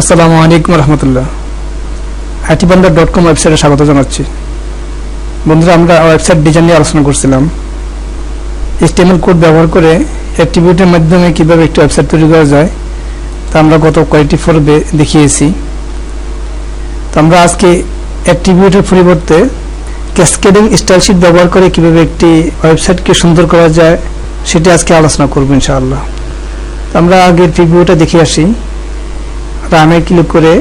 আসসালামু আলাইকুম রহমতুল্লাহ। আইটিবান্ডার dot com ওয়েবসাইটে স্বাগত জানাচ্ছি। বন্ধুরা, আমরা ওয়েবসাইট ডিজাইন নিয়ে আলোচনা করছিলাম। এইচটিএমএল কোড ব্যবহার করে অ্যাট্রিবিউটের মাধ্যমে কীভাবে একটি ওয়েবসাইট তৈরি করা যায়, তা আমরা গত কয়েকটি পর্বে দেখিয়েছি। তো আমরা আজকে অ্যাট্রিবিউটের পরিবর্তে ক্যাসকেডিং স্টাইল শিট ব্যবহার করে কীভাবে একটি ওয়েবসাইটকে সুন্দর করা যায়, সেটি আজকে আলোচনা করব ইনশাআল্লাহ। আমরা আগে প্রিভিউটা দেখে আসি। রানে ক্লিক করে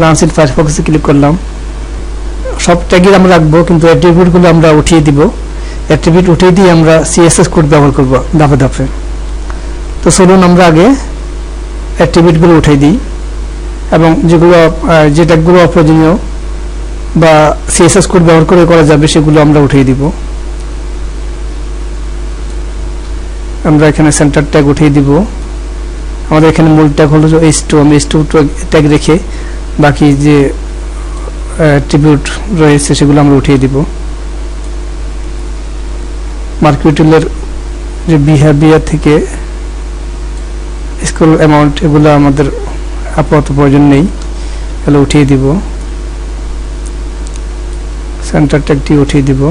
লাঞ্চের ফায়ারফক্সে ক্লিক করলাম। সব ট্যাগই আমরা রাখব, কিন্তু অ্যাট্রিবিউটগুলো আমরা উঠিয়ে দিব। অ্যাট্রিবিউট উঠিয়ে দিয়ে আমরা সিএসএস কোড ব্যবহার করব, ধাপে ধাপে। তো চলুন আমরা আগে অ্যাট্রিবিউটগুলো উঠিয়ে দিই এবং যেগুলো যে ট্যাগগুলো অপ্রয়োজনীয় বা সিএসএস কোড ব্যবহার করে করা যাবে, সেগুলো আমরা উঠিয়ে দিব। আমরা এখানে সেন্টার ট্যাগ উঠিয়ে দিব। আমাদের এখানে মূল ট্যাগ হলো এইচ টু আমি এইচ টু ট্যাগ রেখে বাকি যে ট্রিবিউট রয়েছে সেগুলো আমরা উঠিয়ে দিব। মার্কেটেলের যে বিহেভিয়ার থেকে স্কুল অ্যামাউন্ট এগুলো আমাদের আপাতত প্রয়োজন নেই, তাহলে উঠিয়ে দিব। সেন্টার ট্যাগটি উঠিয়ে দিব।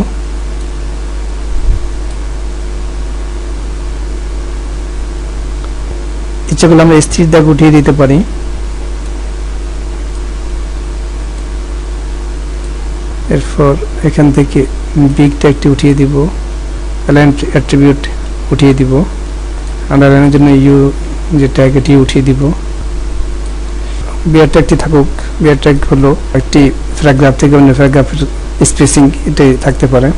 ইচ্ছে করলে আমরা স্থির দাগ উঠিয়ে দিতে পারি। এরপর এখান থেকে বিগ ট্যাগটি উঠিয়ে দিব অ্যালাইন্ট অ্যাট্রিবিউট উঠিয়ে দিব। আন্ডারলাইনের জন্য ইউ যে ট্যাগ এটি উঠিয়ে দিব। বিয়ার ট্যাগটি থাকুক। বিয়ার ট্যাগ হলো একটি প্যারাগ্রাফ থেকে অন্য প্যারাগ্রাফের স্পেসিং এটাই থাকতে পারে।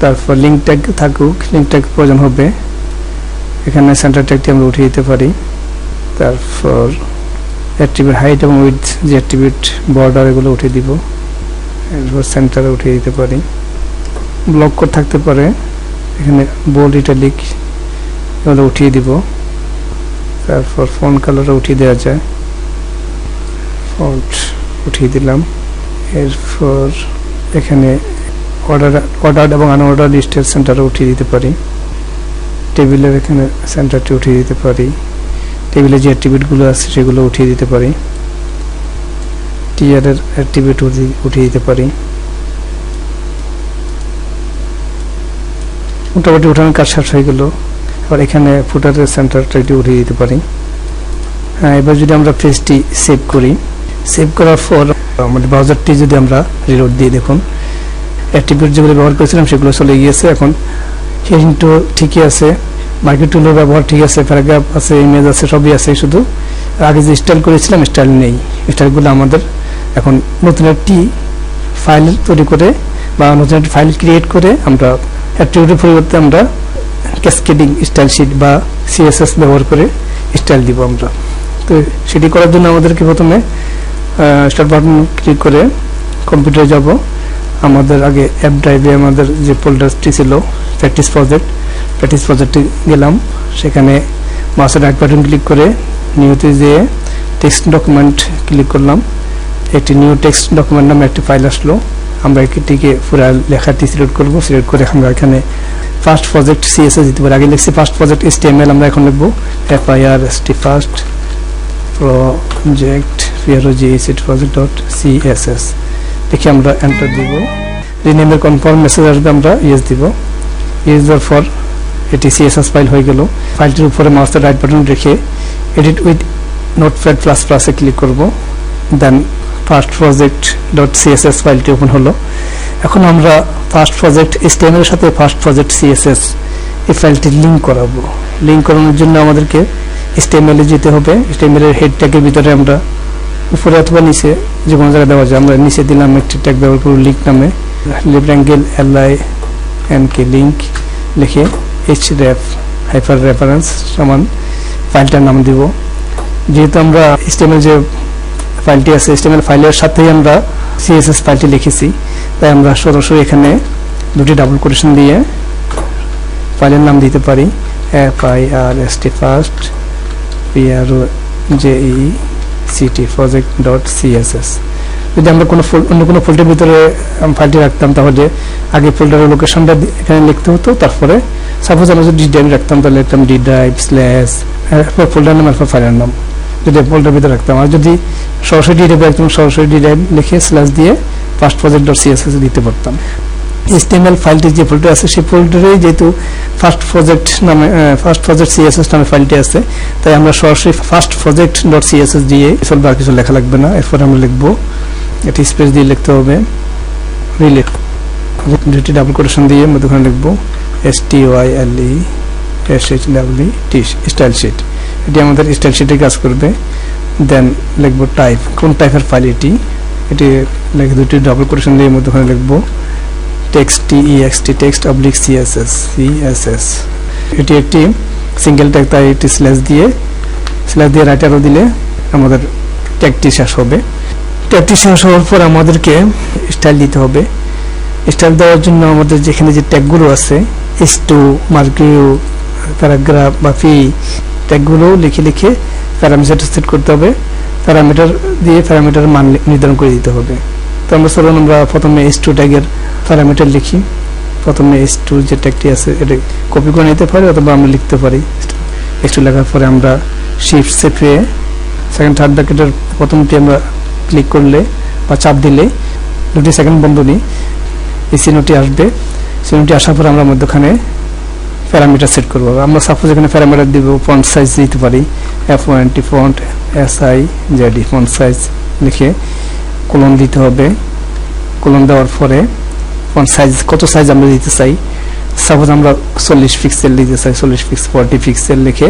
তারপর লিঙ্ক ট্যাগ থাকুক। লিঙ্ক ট্যাগ প্রয়োজন হবে এখানে সেন্টার ট্যাগটি আমরা উঠিয়ে দিতে পারি। তারপর অ্যাট্রিবিউট হাইট এবং উইথ যে অ্যাট্রিবিউট বর্ডার এগুলো উঠিয়ে দিব। এরপর সেন্টারে উঠিয়ে দিতে পারি। ব্লক কোড থাকতে পারে। এখানে বোল্ড ইটালিক এগুলো উঠিয়ে দিব। তারপর ফোন কালারও উঠিয়ে দেওয়া যায়। ফন্ট উঠিয়ে দিলাম। এরপর এখানে অর্ডার অর্ডার এবং আনঅর্ডার লিস্টের সেন্টারে উঠিয়ে দিতে পারি। টেবিলের এখানে সেন্টারটি উঠিয়ে দিতে পারি। টেবিলে যে অ্যাট্রিবিউটগুলো আছে সেগুলো উঠিয়ে দিতে পারি। টিয়ারের অ্যাট্রিবিউট উঠিয়ে দিতে পারি। মোটামুটি উঠানোর কাজ শেষ হয়ে গেল। আবার এখানে ফুটারের সেন্টারটা একটু উঠিয়ে দিতে পারি। হ্যাঁ এবার যদি আমরা পেজটি সেভ করি, সেভ করার পর আমাদের ব্রাউজারটি যদি আমরা রিলোড দিয়ে দেখুন, অ্যাট্রিবিউট যেগুলো ব্যবহার করেছিলাম সেগুলো চলে গিয়েছে। এখন কিন্তু ঠিকই আছে মার্কেট টুলের ব্যবহার ঠিক আছে প্যারাগ্রাফ আছে ইমেজ আছে, সবই আছে শুধু। আগে যে স্টাইল করেছিলাম স্টাইল নেই। স্টাইলগুলো আমাদের এখন নতুন একটি ফাইল তৈরি করে বা নতুন একটি ফাইল ক্রিয়েট করে আমরা অ্যাট্রিবিউটের পরিবর্তে আমরা ক্যাসকেডিং স্টাইল শিট বা সিএসএস ব্যবহার করে স্টাইল দিব আমরা। তো সেটি করার জন্য আমাদেরকে প্রথমে স্টার্ট বাটন ক্লিক করে কম্পিউটারে যাব। আমাদের আগে অ্যাপ ড্রাইভে আমাদের যে ফোল্ডারটি ছিল প্র্যাকটিস প্রজেক্ট প্র্যাকটিস প্রজেক্টে গেলাম। সেখানে মাউসের রাইট বাটন ক্লিক করে নিউতে যেয়ে টেক্সট ডকুমেন্ট ক্লিক করলাম। একটি নিউ টেক্সট ডকুমেন্ট নামে একটি ফাইল আসলো। আমরা এটিকে পুরো লেখাটি সিলেক্ট করব। সিলেক্ট করে আমরা এখানে ফার্স্ট প্রজেক্ট সিএসএস দিতে পারি। আগে লিখছি ফার্স্ট প্রজেক্ট এস আমরা এখন লিখব। F I R S T first project PROG CT project dot CSS দেখি আমরা এন্টার দিব। রিনেমের কনফার্ম মেসেজ আসবে, আমরা ইয়েস দিব। ইয়েস দেওয়ার ফর এটি সিএসএস ফাইল হয়ে গেল। ফাইলটির উপরে মাউসের রাইট বাটন রেখে edit with note notepad plus প্লাসে ক্লিক করব। Then first project dot CSS ফাইলটি ওপেন হলো। এখন আমরা ফার্স্ট প্রজেক্ট এসটিএম এর সাথে ফার্স্ট প্রজেক্ট সিএসএস এই ফাইলটি লিঙ্ক করাবো। লিঙ্ক করানোর জন্য আমাদেরকে এসটিএমএল এ যেতে হবে। এসটিএমএল এর হেড ট্যাগের ভিতরে আমরা উপরে অথবা নিচে যে কোনো জায়গায় দেওয়া যায়। আমরা নিচে দিলাম একটি ট্যাগ ব্যবহার করব লিঙ্ক নামে। Left angle L I N K link লিখে এইচ রেফ হাইপার রেফারেন্স সমান ফাইলটার নাম দিব। যেহেতু আমরা এসটিএমএল যে ফাইলটি আছে এসটিএমএল ফাইলের সাথেই আমরা সিএসএস ফাইলটি লিখেছি, তাই আমরা সরাসরি এখানে দুটি ডাবল কোটেশন দিয়ে ফাইলের নাম দিতে পারি। F I R S T first P R J E CT project dot CSS যদি আমরা কোনো অন্য কোনো ফোল্ডারের ভিতরে ফাইলটি রাখতাম, তাহলে আগে ফোল্ডারের লোকেশনটা এখানে লিখতে হতো, তারপরে সাপোজ আমরা যদি ডি রাখতাম, তাহলে লিখতাম ডি ড্রাইভ স্ল্যাশ এরপর ফোল্ডার নাম এরপর ফাইলের নাম যদি ফোল্ডার ভিতরে রাখতাম, আর যদি সরাসরি ডিরাইভ রাখতাম সরাসরি ডিরাইভ লিখে স্ল্যাশ দিয়ে ফার্স্ট প্রজেক্ট ডট সিএসএস দিতে পারতাম। HTML ফাইলটি যে ফোল্ডার আছে, সেই ফোল্ডারে যেহেতু ফার্স্ট প্রজেক্ট নামে ফার্স্ট প্রজেক্ট সিএসএস নামে ফাইলটি আছে, তাই আমরা সরাসরি ফার্স্ট প্রজেক্ট ডট সিএসএস দিয়ে চলবে আর কিছু লেখা লাগবে না। এরপর আমরা লিখব এটি স্পেস দিয়ে লিখতে হবে রিলেট দুটি ডাবল কোটেশন দিয়ে মধ্যখানে লিখব S T Y L E S H double T style sheet এটি আমাদের স্টাইল শিটে কাজ করবে। দেন লিখব টাইপ কোন টাইপের ফাইল এটি? এটি লিখে দুটি ডাবল কোটেশন দিয়ে মধ্যখানে লিখব। Text T text oblique CSS CSS এটি একটি সিঙ্গেল ট্যাগ তাই এটি স্ল্যাশ দিয়ে স্ল্যাশ দিয়ে রাইটারও দিলে আমাদের ট্যাগটি শেষ হবে। ট্যাগটি শেষ হওয়ার পর আমাদেরকে স্টাইল দিতে হবে। স্টাইল দেওয়ার জন্য আমাদের যেখানে যে ট্যাগগুলো আছে এস টু মার্কিউ প্যারাগ্রাফ বা ফি ট্যাগগুলো লিখে লিখে প্যারামিটার সেট করতে হবে। প্যারামিটার দিয়ে প্যারামিটার মান নির্ধারণ করে দিতে হবে। তো আমরা চলুন, আমরা প্রথমে এস টু ট্যাগের প্যারামিটার লিখি। প্রথমে এস টু যে ট্যাগটি আছে, এটা কপি করে নিতে পারি অথবা আমরা লিখতে পারি। এস টু লেখার পরে আমরা শিফট চেপে সেকেন্ড থার্ড ব্র্যাকেটের প্রথমটি আমরা ক্লিক করলে বা চাপ দিলে দুটি সেকেন্ড বন্ধনী এই চিহ্নটি আসবে। চিহ্নটি আসার পরে আমরা মধ্যখানে প্যারামিটার সেট করব। আমরা সাপোজ এখানে প্যারামিটার দিব ফন্ট সাইজ দিতে পারি। এফ ওয়ানটি font S I JD font size লিখে। কোলন দিতে হবে। কোলন দেওয়ার পরে ফন্ট সাইজ কত সাইজ আমরা দিতে চাই? সাপোজ আমরা চল্লিশ পিক্সেল দিতে চাই, চল্লিশ পিক্স ফর্টি পিক্সেল লিখে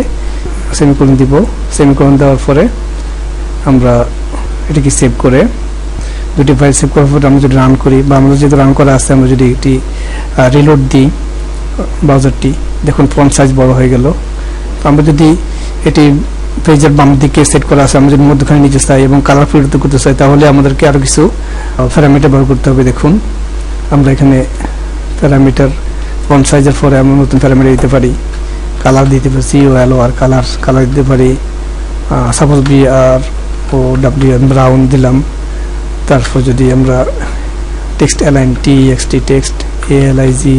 সেমিকোলন দিব। সেমিকোলন দেওয়ার পরে আমরা এটিকে সেভ করে দুটি ফাইল সেভ করার পরে আমরা যদি রান করি বা আমরা যদি রান করা আছে, আমরা যদি এটি রিলোড দিই ব্রাউজারটি দেখুন ফন্ট সাইজ বড় হয়ে গেল। আমরা যদি এটি পেজের বাম দিকে সেট করা আছে, আমরা যদি মধ্যখানে নিচে চাই এবং কালার ফিল্টার করতে চাই, তাহলে আমাদেরকে আরও কিছু প্যারামিটার ব্যবহার করতে হবে। দেখুন, আমরা এখানে প্যারামিটার ফন্ট সাইজের পরে আমরা নতুন প্যারামিটার দিতে পারি। কালার দিতে পারি ও এল আর কালার কালার দিতে পারি। Suppose B R O W M brown দিলাম। তারপর যদি আমরা text align T X T text A L I G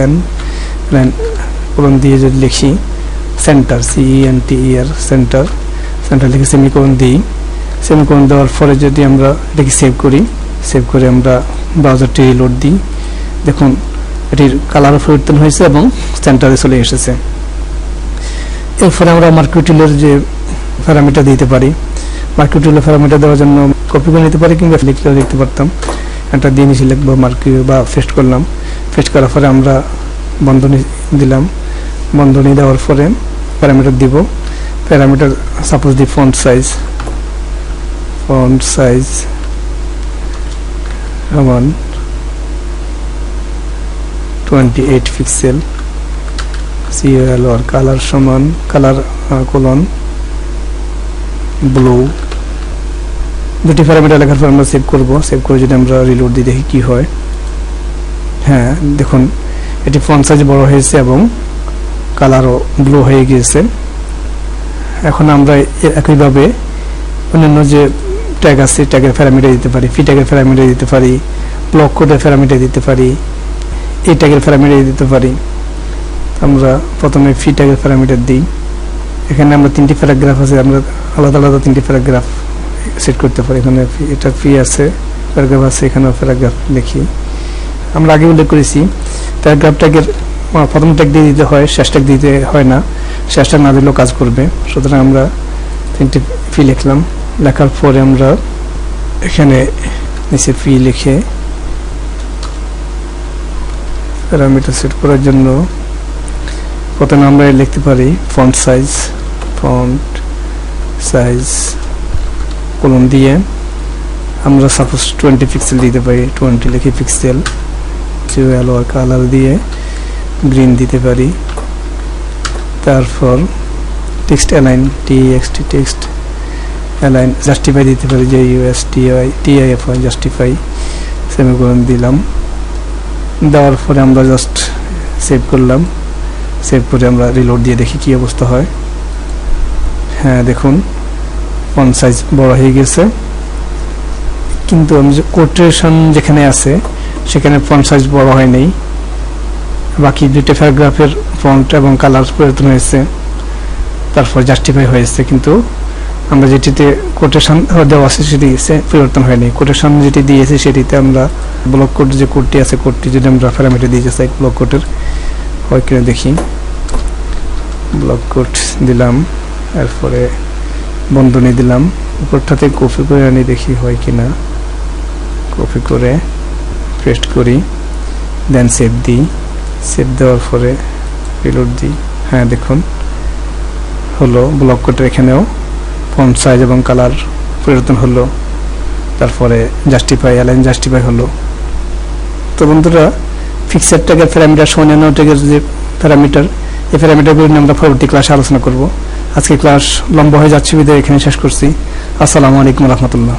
N দিয়ে যদি লিখি centre C N T R centre centre লিখে সেমিকোলন দিই। সেমিকোলন দেওয়ার পরে যদি আমরা এটাকে সেভ করি সেভ করে আমরা ব্রাউজারটি রিলোড দিই। দেখুন, এটির কালারও পরিবর্তন হয়েছে এবং সেন্টারে চলে এসেছে। এরপরে আমরা মার্কিউটিলের যে প্যারামিটার দিতে পারি। মার্কিউটিলের প্যারামিটার দেওয়ার জন্য কপি করে নিতে পারি কিংবা লিখতে পারতাম। একটা দিয়ে নিচে লিখব মার্কিউ বা ফেস্ট করলাম। ফেস্ট করার পরে আমরা বন্ধনী দিলাম। বন্ধনী দেওয়ার পরে প্যারামিটার দিব। Parameter suppose the font size font size সমান twenty eight pixel CL R colour সমান। কালার কোলন ব্লু দুটি প্যারামিটার লেখার পর আমরা সেভ করব। সেভ করে যদি আমরা রিলোড দিই দেখি কি হয়। হ্যাঁ দেখুন, এটি ফন্ট সাইজ বড় হয়েছে এবং কালারও ব্লু হয়ে গিয়েছে। এখন আমরা একইভাবে অন্যান্য যে ট্যাগ আছে ট্যাগের প্যারামিটার দিতে পারি ফি ট্যাগের প্যারামিটার দিতে পারি ব্লক কোডের প্যারামিটার দিতে পারি, এই ট্যাগের প্যারামিটার দিতে পারি। আমরা প্রথমে ফি ট্যাগের প্যারামিটার দিই। এখানে আমরা তিনটি প্যারাগ্রাফ আছে, আমরা আলাদা আলাদা তিনটি প্যারাগ্রাফ সেট করতে পারি। এখানে এটা ফি আছে প্যারাগ্রাফ আছে, এখানেও প্যারাগ্রাফ লিখি আমরা আগে উল্লেখ করেছি প্যারাগ্রাফ ট্যাগের প্রথম ট্যাগ দিয়ে দিতে হয়, শেষ ট্যাগ দিতে হয় না। শেষ ট্যাগ না দিলেও কাজ করবে। সুতরাং আমরা তিনটি ফি লিখলাম। লেখার পরে আমরা এখানে নিচে ফি লিখে প্যারামিটার সেট করার জন্য প্রথমে আমরা লিখতে পারি ফন্ট সাইজ ফন্ট সাইজ কলম দিয়ে আমরা সাপোজ টোয়েন্টি পিক্সেল দিতে পারি। টোয়েন্টি লিখে পিক্সেল কালার দিয়ে। গ্রিন দিতে পারি। তারপর text align T X T text align justify দিতে পারি যে US TI TIF I justify semicolon দিলাম। দেওয়ার পরে আমরা জাস্ট সেভ করলাম। সেভ করে আমরা রিলোড দিয়ে দেখি কি অবস্থা হয়। হ্যাঁ দেখুন ফন্ট সাইজ বড় হয়ে গেছে। কিন্তু আমি যে কোটেশন যেখানে আছে, সেখানে ফন্ট সাইজ বড় হয় নাই। বাকি দুইটা প্যারাগ্রাফের ফন্ট এবং কালার পরিবর্তন হয়েছে। তারপর জাস্টিফাই হয়েছে, কিন্তু আমরা যেটিতে কোটেশন দেওয়া আছে সেটি পরিবর্তন হয়নি। কোটেশন যেটি দিয়েছে সেটিতে আমরা ব্লক কোড যে কোডটি আছে কোডটি যদি আমরা প্যারামিটার দিয়েছি সাইড ব্লক কোডের হয় কিনা দেখি। ব্লক কোড দিলাম, এরপরে বন্ধনী দিলাম, উপরটাতে কপি করে আনি, দেখি হয় কিনা। কপি করে পেস্ট করি দেন সেভ দিই। সেভ দেওয়ার পরে রিলোড দিই। হ্যাঁ দেখুন। হলো ব্লক কোডের এখানেও। ফন্ট সাইজ এবং কালার পরিবর্তন হলো। তারপরে জাস্টিফাই অ্যালাইন জাস্টিফাই হলো। তো বন্ধুরা ফিক্সড ট্যাগের প্যারামিটার সমান ট্যাগের যে প্যারামিটার এই প্যারামিটারগুলো নিয়ে আমরা পরবর্তী ক্লাসে আলোচনা করব। আজকে ক্লাস লম্বা হয়ে যাচ্ছে, বিদায় এখানে শেষ করছি। আসসালামু আলাইকুম রহমতুল্লাহ।